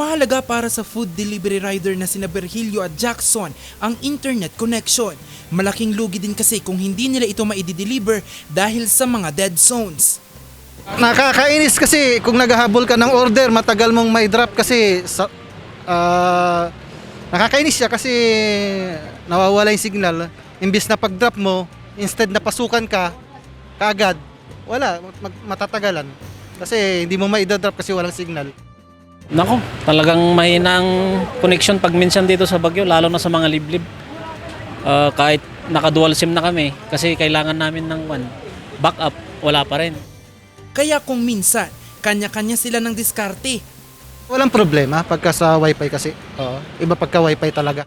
Mahalaga para sa food delivery rider na sina Virgilio at Jackson ang internet connection. Malaking lugi din kasi kung hindi nila ito maidi-deliver dahil sa mga dead zones. Nakakainis kasi kung naghahabol ka ng order, matagal mong may drop kasi sa ah, nakakainis siya kasi nawawala yung signal. Imbis na pag-drop mo, instead na pasukan ka, kaagad, wala, matatagalan. Kasi hindi mo maida-drop kasi walang signal. Nako, talagang mahina ang connection pag minsan dito sa Bagyo, lalo na sa mga liblib. Ah, kahit naka-dual SIM na kami, kasi kailangan namin ng one, backup, wala pa rin. Kaya kung minsan, kanya-kanya sila ng diskarte. Walang problema pagka sa wifi kasi. Oo, iba pagka wifi talaga.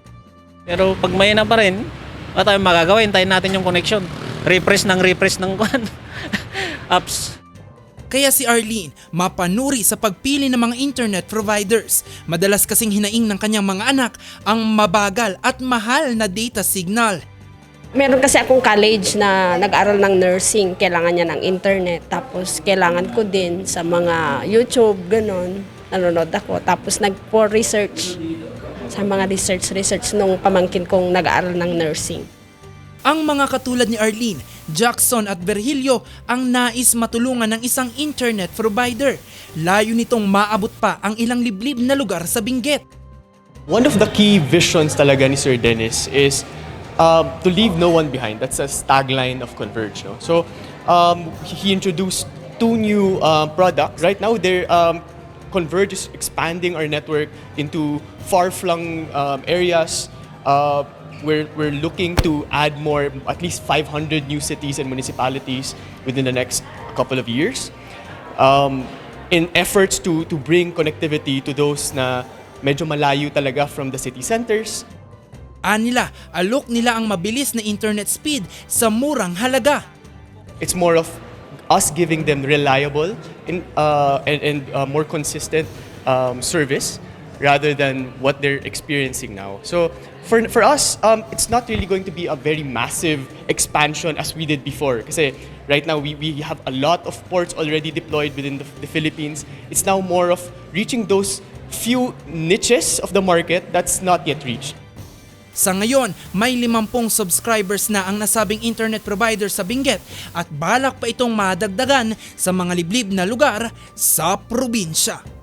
Pero pag mahina pa rin, wala tayong magagawa, hintayin natin yung connection. Refresh ng refresh ng kwan. apps. Kaya si Arlene, mapanuri sa pagpili ng mga internet providers. Madalas kasing hinaing ng kanyang mga anak ang mabagal at mahal na data signal. Meron kasi akong college na nag-aral ng nursing, kailangan niya ng internet. Tapos kailangan ko din sa mga YouTube, ganun. Nanonood ako. Tapos nag-for research sa mga research-research nung pamangkin kong nag-aaral ng nursing. Ang mga katulad ni Arlene, Jackson at Virgilio ang nais matulungan ng isang internet provider. Layo nitong maabot pa ang ilang liblib na lugar sa Benguet. One of the key visions talaga ni Sir Dennis is um, to leave no one behind. That's a tagline of Converge. No? So um, he introduced two new uh, products. Right now, they're, um, Converge is expanding our network into far-flung um, areas. Uh, we're, we're looking to add more, at least 500 new cities and municipalities within the next couple of years. um, in efforts to to bring connectivity to those na medyo malayo talaga from the city centers. Anila, alok nila ang mabilis na internet speed sa murang halaga. It's more of us giving them reliable in, uh, and, and uh, more consistent um, service rather than what they're experiencing now. So for, for us, um, it's not really going to be a very massive expansion as we did before. Kasi right now, we, we have a lot of ports already deployed within the, the Philippines. It's now more of reaching those few niches of the market that's not yet reached. Sa ngayon, may 50 subscribers na ang nasabing internet provider sa Benguet at balak pa itong madagdagan sa mga liblib na lugar sa probinsya.